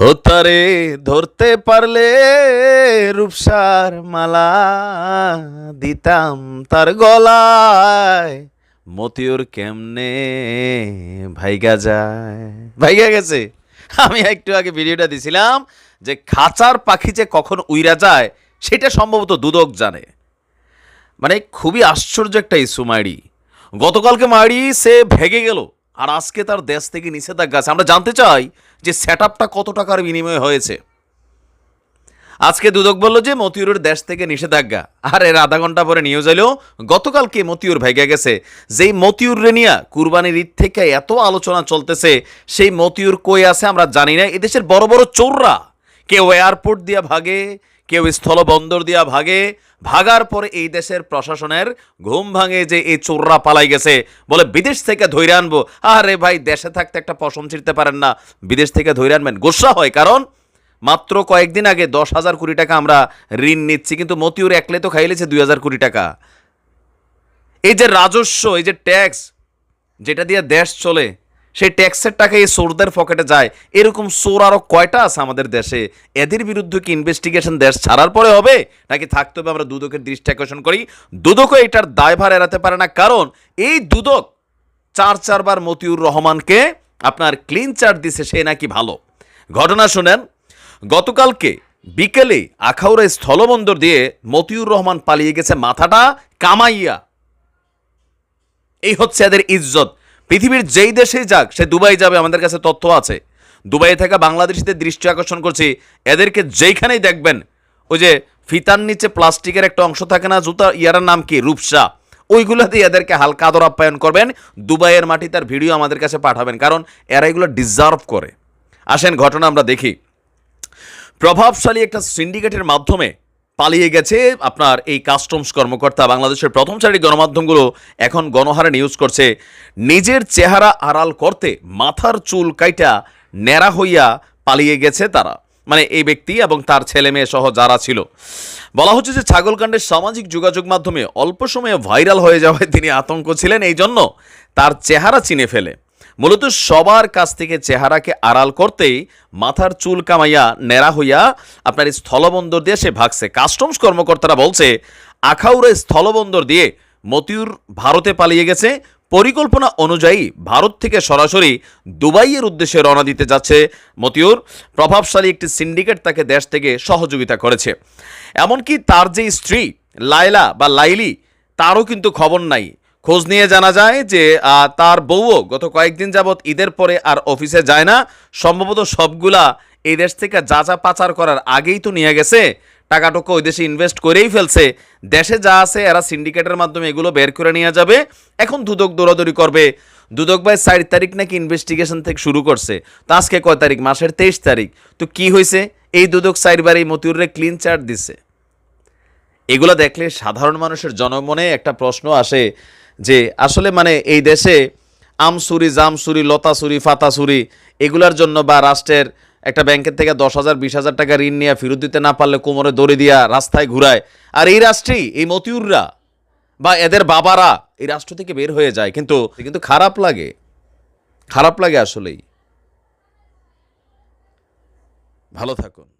হোতারে ধরতে পারলে রূপসার মালা দিতাম তার গলায়। মতিউর কেমনে ভাইগা যায়? ভাইগা গেছে। আমি একটু আগে ভিডিওটা দিছিলাম যে খাঁচার পাখি যে কখন উইরা যায়, সেটা সম্ভবত দুদক জানে। মানে খুবই আশ্চর্য একটা ইস্যু মাইরি গতকালকে মাইরি সে ভেগে গেল। আর আজকে তার দেশ থেকে নিষেধাজ্ঞা আছে। আমরা জানতে চাই যে সেট আপটা কত টাকার বিনিময়ে হয়েছে। আজকে দুদক বলল যে মতিউরের দেশ থেকে নিষেধাজ্ঞা। আর, এর আধা ঘণ্টা পরে নিউজ এলো, গতকালকে মতিউর ভেগে গেছে। যেই মতিউর রেনিয়া কুরবানির ঈদ থেকে এত আলোচনা চলতেছে, সেই মতিউর কই আছে আমরা জানি না। এদেশের বড় বড় চোররা, কেউ এয়ারপোর্ট দিয়া ভাগে কেউ স্থলবন্দর দিয়া ভাগে, ভাগার পরে এই দেশের প্রশাসনের ঘুম ভাঙে যে এই চোররা পালাই গেছে। বলে, বিদেশ থেকে ধৈর্য আনব। আরে ভাই, দেশে থাকতে একটা পশম ছিঁড়তে পারেন না। বিদেশ থেকে ধৈর্য আনবেন। গোসা হয়, কারণ মাত্র কয়েকদিন আগে দশ হাজার কোটি টাকা আমরা ঋণ নিচ্ছি, কিন্তু মতিউর একলে তো খাইলেছে দুই হাজার কোটি টাকা। এই যে রাজস্ব, এই যে ট্যাক্স, যেটা দিয়ে দেশ চলে সেই ট্যাক্সের টাকা এই চোরদের পকেটে যায়। এরকম চোর আরও কয়টা আছে আমাদের দেশে? এদের বিরুদ্ধে কি ইনভেস্টিগেশন দেশ ছাড়ার পরে হবে? নাকি থাকতে হবে আমরা দুদকের দৃষ্টি আকর্ষণ করি? দুদকও এটার দায়ভার এড়াতে পারে না। কারণ এই দুদক চার চারবার মতিউর রহমানকে আপনার ক্লিন চার্ট দিছে, সে নাকি ভালো। ঘটনা শুনেন, গতকালকে বিকেলে আখাউড়া স্থলবন্দর দিয়ে মতিউর রহমান পালিয়ে গেছে মাথাটা কামাইয়া। এই হচ্ছে এদের ইজ্জত। পৃথিবীর যেই দেশেই যাক, সে দুবাই যাবে, আমাদের কাছে তথ্য আছে। দুবাই থাকা বাংলাদেশিদের দৃষ্টি আকর্ষণ করছি, এদেরকে যেইখানেই দেখবেন, ওই যে ফিতার নিচে প্লাস্টিকের একটা অংশ থাকে না, জুতা, ইয়ারার নাম কি? রূপসা। ওইগুলো দিয়ে এদেরকে হালকা আদর আপ্যায়ন করবেন, দুবাইয়ের মাটি তার ভিডিও আমাদের কাছে পাঠাবেন, কারণ এরা এগুলো ডিজার্ভ করে। আসেন, ঘটনা আমরা দেখি। প্রভাবশালী একটা সিন্ডিকেটের মাধ্যমে পালিয়ে গেছে আপনার এই কাস্টমস কর্মকর্তা। বাংলাদেশের প্রথম সারির গণমাধ্যমগুলো এখন গণহারে নিউজ করছে। নিজের চেহারা আড়াল করতে মাথার চুল কাইটা ন্যাড়া হইয়া পালিয়ে গেছে তারা। মানে এই ব্যক্তি এবং তার ছেলে মেয়ে সহ যারা ছিল। বলা হচ্ছে যে ছাগলকাণ্ডের সামাজিক যোগাযোগ মাধ্যমে অল্প সময়ে ভাইরাল হয়ে যাওয়ায় তিনি আতঙ্ক ছিলেন। এই জন্য তার চেহারা চিনে ফেলে। মূলত সবার কাছ থেকে চেহারাকে আড়াল করতেই মাথার চুল কামাইয়া নেড়া হইয়া আপনার স্থলবন্দর দিয়ে সে ভাগছে। কাস্টমস কর্মকর্তারা বলছে, আখাউড়া স্থলবন্দর দিয়ে মতিউর ভারতে পালিয়ে গেছে। পরিকল্পনা অনুযায়ী ভারত থেকে সরাসরি দুবাইয়ের উদ্দেশ্যে রওনা দিতে যাচ্ছে মতিউর। প্রভাবশালী একটি সিন্ডিকেট তাকে দেশ থেকে সহযোগিতা করেছে। এমনকি তার যে স্ত্রী, লায়লা বা লাইলি, তারও কিন্তু খবর নাই। খোঁজ নিয়ে জানা যায় যে তার বউও গত কয়েকদিন যাবৎ ঈদের পরে আর অফিসে যায় না। সম্ভবত সবগুলা এই দেশ থেকে যা যা পাচার করার আগেই তো নিয়ে গেছে। টাকাটুকু ওই দেশে ইনভেস্ট করেই ফেলছে। দেশে যা আছে, এরা সিন্ডিকেটের মাধ্যমে এগুলো বের করে নিয়ে যাবে। এখন দুদক দৌড়াদৌড়ি করবে। দুদক ভাই, চার তারিখ নাকি ইনভেস্টিগেশন থেকে শুরু করছে। তো আজকে কয় তারিখ? মাসের তেইশ তারিখ। তো কি হয়েছে? এই দুদক চারবার এই মতিউরে ক্লিন চার্ট দিছে। এগুলো দেখলে সাধারণ মানুষের জনমনে একটা প্রশ্ন আসে যে আসলে মানে এই দেশে আমসুরি, জামসুরি, লতাসুরি, ফাতাসুরি এগুলার জন্য বা রাষ্ট্রের একটা ব্যাংকের থেকে দশ হাজার, বিশ হাজার টাকা ঋণ নিয়ে ফেরত দিতে না পারলে কোমরে দড়ি দিয়া রাস্তায় ঘুরায়। আর এই রাষ্ট্রেই, এই মতিউররা বা এদের বাবারা এই রাষ্ট্র থেকে বের হয়ে যায়। কিন্তু কিন্তু খারাপ লাগে। খারাপ লাগে আসলেই। ভালো থাকুন।